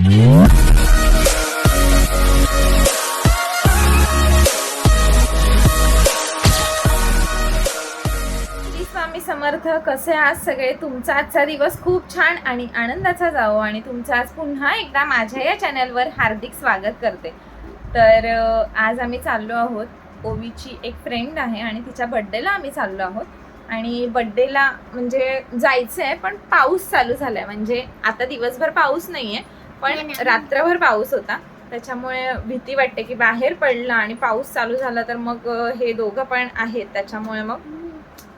स्वामी समर्थ कसे आज सगळे? तुमचा आजचा दिवस खूप छान आणि आनंदाचा जावो आणि तुमचं आज पुन्हा एकदा माझ्या या चॅनलवर हार्दिक स्वागत करते. तर आज आम्ही चाललो आहोत ओवीची एक फ्रेंड आहे आणि तिच्या बड्डेला आम्ही चाललो आहोत. आणि बड्डेला म्हणजे जायचं आहे पण पाऊस चालू झाला आहे म्हणजे आता दिवसभर पाऊस नाही आहे पण रात्रभर पाऊस होता. त्याच्यामुळे भीती वाटते की बाहेर पडला आणि पाऊस चालू झाला तर मग हे दोघं पण आहेत. त्याच्यामुळे मग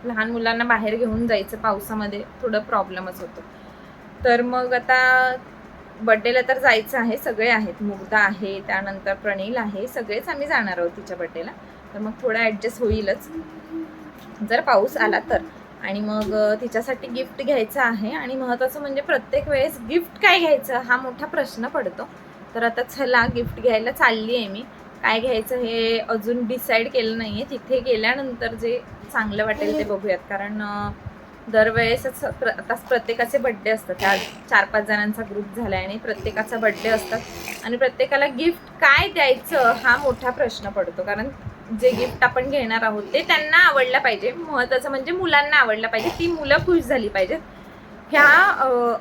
लहान मुलांना बाहेर घेऊन जायचं पावसामध्ये. थोडं प्रॉब्लेमच होतो. तर मग आता बड्डेला तर जायचं आहे. सगळे आहेत. मुग्धा आहे त्यानंतर प्रणील आहे. सगळेच आम्ही जाणार आहोत तिच्या बड्डेला तर मग थोडं ॲडजस्ट होईलच. जर पाऊस आला तर. आणि मग तिच्यासाठी गिफ्ट घ्यायचं आहे आणि महत्त्वाचं म्हणजे प्रत्येक वेळेस गिफ्ट काय घ्यायचं हा मोठा प्रश्न पडतो. तर आता चला गिफ्ट घ्यायला चालली आहे मी. काय घ्यायचं हे अजून डिसाईड केलं नाही आहे तिथे गेल्यानंतर जे चांगलं वाटेल ते बघूयात. कारण दरवेळेसच प्र आता प्रत्येकाचे बड्डे असतात. त्या चार पाच जणांचा ग्रुप झाला आहे आणि प्रत्येकाचा बड्डे असतात. आणि प्रत्येकाला गिफ्ट काय द्यायचं हा मोठा प्रश्न पडतो. कारण जे गिफ्ट आपण घेणार आहोत ते त्यांना आवडलं पाहिजे. महत्त्वाचं म्हणजे मुलांना आवडलं पाहिजे. ती मुलं खुश झाली पाहिजेत. ह्या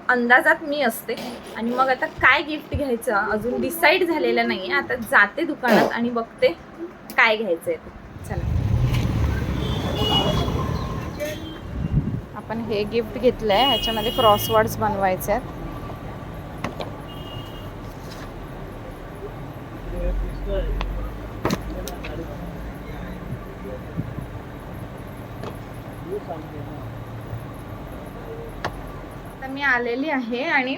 अंदाजात मी असते. आणि मग आता काय गिफ्ट घ्यायचं अजून डिसाईड झालेलं नाही आता जाते दुकानात आणि बघते काय घ्यायचं आहे ते. चला. आपण हे गिफ्ट घेतलं आहे ह्याच्यामध्ये क्रॉसवर्ड्स बनवायचे आहेत. मी आलेली आहे आणि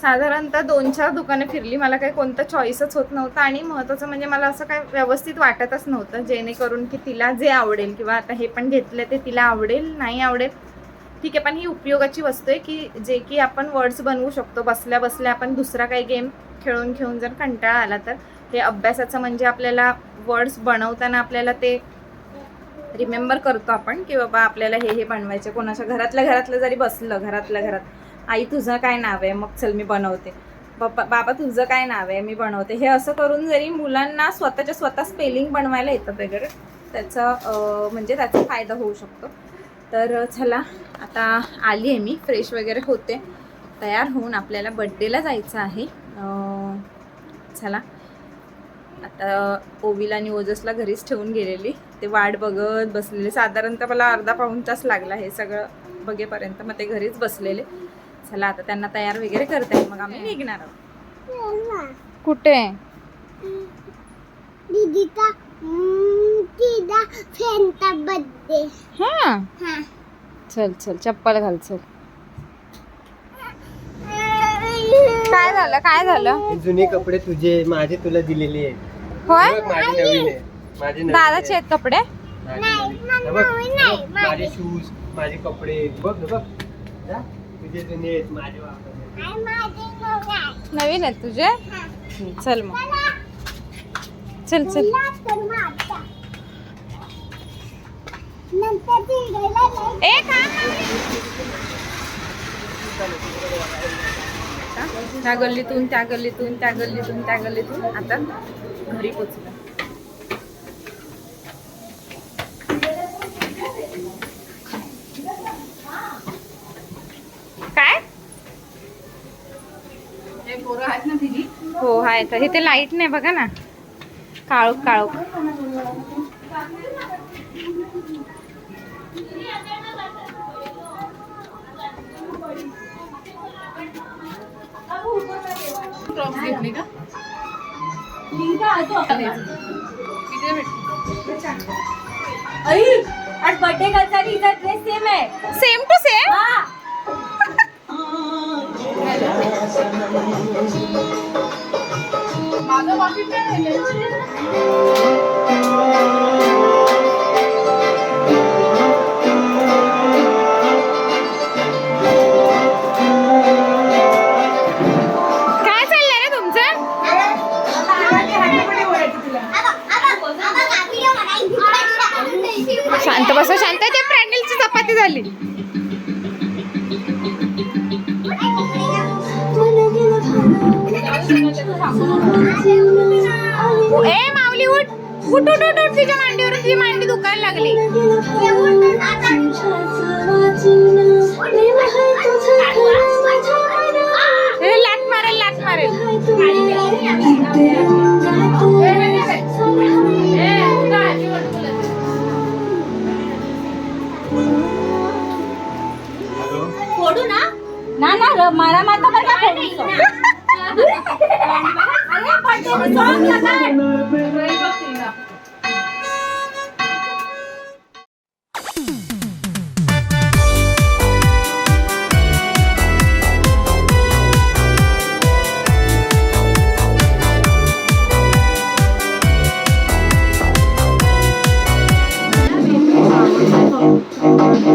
साधारणतः दोन चार दुकानं फिरली. मला काही कोणतं चॉईसच होत नव्हतं आणि महत्त्वाचं म्हणजे मला असं काही व्यवस्थित वाटतच नव्हतं जेणेकरून की तिला जे आवडेल किंवा आता हे पण घेतलं ते तिला आवडेल नाही आवडेल. ठीक आहे पण ही उपयोगाची वस्तू आहे की जे की आपण वर्ड्स बनवू शकतो. बसल्या बसल्या आपण दुसरा काही गेम खेळून खेळून जर कंटाळा आला तर हे अभ्यासाचं म्हणजे आपल्याला वर्ड्स बनवताना आपल्याला ते रिमेंबर करतो आपण की बाबा आपल्याला हे हे बनवायचे. कोणाच्या घरातल्या घरातलं जरी बसलं घरातल्या घरात आई तुझं काय नाव आहे? मग चल मी बनवते. बाबा बाबा तुझं काय नाव आहे? मी बनवते. हे असं करून जरी मुलांना स्वतःच्या स्वतः स्पेलिंग बनवायला येतं वगैरे त्याचा म्हणजे त्याचा फायदा होऊ शकतो. तर चला आता आली आहे मी. फ्रेश वगैरे होते. तयार होऊन आपल्याला बड्डेला जायचं आहे. चला. आता ओविला आणि ओजसला घरीच ठेवून गेलेली. ते वाट बघत बसलेले. साधारणतः मला अर्धा पाऊण तास लागला हे सगळं बघेपर्यंत. मग ते घरीच बसलेले. चला आता त्यांना तयार वगैरे करते मग आम्ही निघणार आहोत. कुठे? दीदीचा तिचा फ्रेंडचा बर्थडे हा? हा. चल चल चप्पल घाल चल. काय झालं? काय झालं? हे जुने कपडे तुझे माझे तुला दिलेले आहेत. होय? बघ, माझे नवीन आहे माझे नवीन दादाचे आहेत. कपडे? माझे नवीन. हे बघ, हे बघ, माझे शूज माझे कपडे. बघ हे बघ. जा, तुझे जुने आहेत माझे वापरले. आणि माझे नवरा नवीन आहेत तुझे? हं, चल मग. चल. चल तुला तर माझा नंतर तिघायला नाही ए त्या गल्लीतून त्या गल्लीतून त्या गल्लीतून त्या गल्लीतून. आता घरी पोचलो काय हो आहे तर. इथे लाइट नाही बघा ना. काळोख काळोख. आज बर्थडे करता तिचा ड्रेस सेम आहे. सेम टू सेम काय चाललंय तुमचं? शांत बस शांत. ते प्रॅनिलची चपाती झाली. उठ उठ उठ तिच्या मांडीवरून तुझी मांडी दुखायला लागली. ए, लाट मारेल लाट मारेल. फोडू ना. ना ना मला माता फोडू. अरे पडते 저는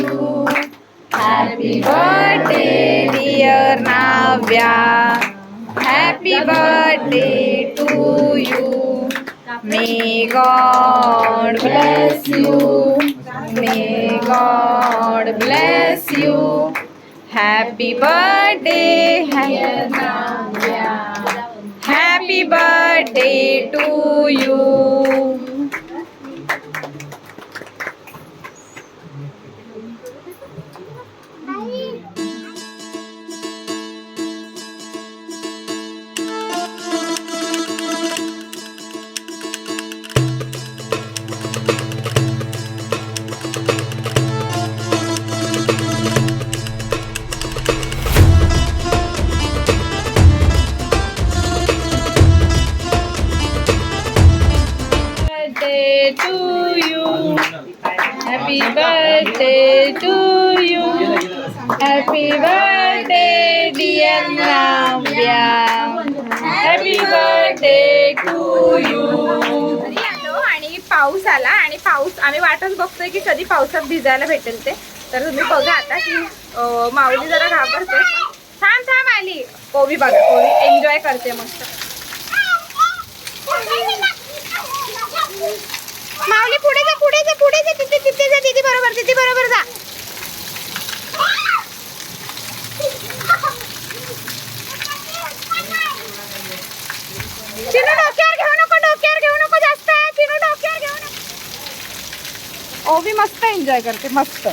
Happy birthday, dear Navya. Happy birthday to you. May God bless you. May God bless you. Happy birthday, dear Navya. Happy birthday to you. Birthday to you. Happy birthday, dear Navya. Happy birthday to you. आणि पाऊस आला आणि पाऊस आम्ही वाटच बघतोय की कधी पावसात भिजायला भेटेल ते तर तुम्ही बघा आता की माऊली जरा घाबरते थांब थांब आली कोबी बघा कोबी एन्जॉय करते मस्त माऊली पुढे जा पुढे जा पुढे जा तिथे तिथे जा दीदी बरोबर दीदी बरोबर जा. चिनू डोक्यावर घेऊ नको डोक्यावर घेऊ नको जास्त. चिनू डोक्यावर घेऊ नको. ओबी मस्त एन्जॉय करते मस्त.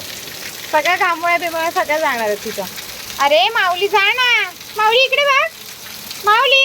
सगळ्या घामोळ्या बिमोळ्या सगळ्या जाणार आहेत तिथं. अरे माऊली जा ना. माऊली इकडे बघ. माऊली.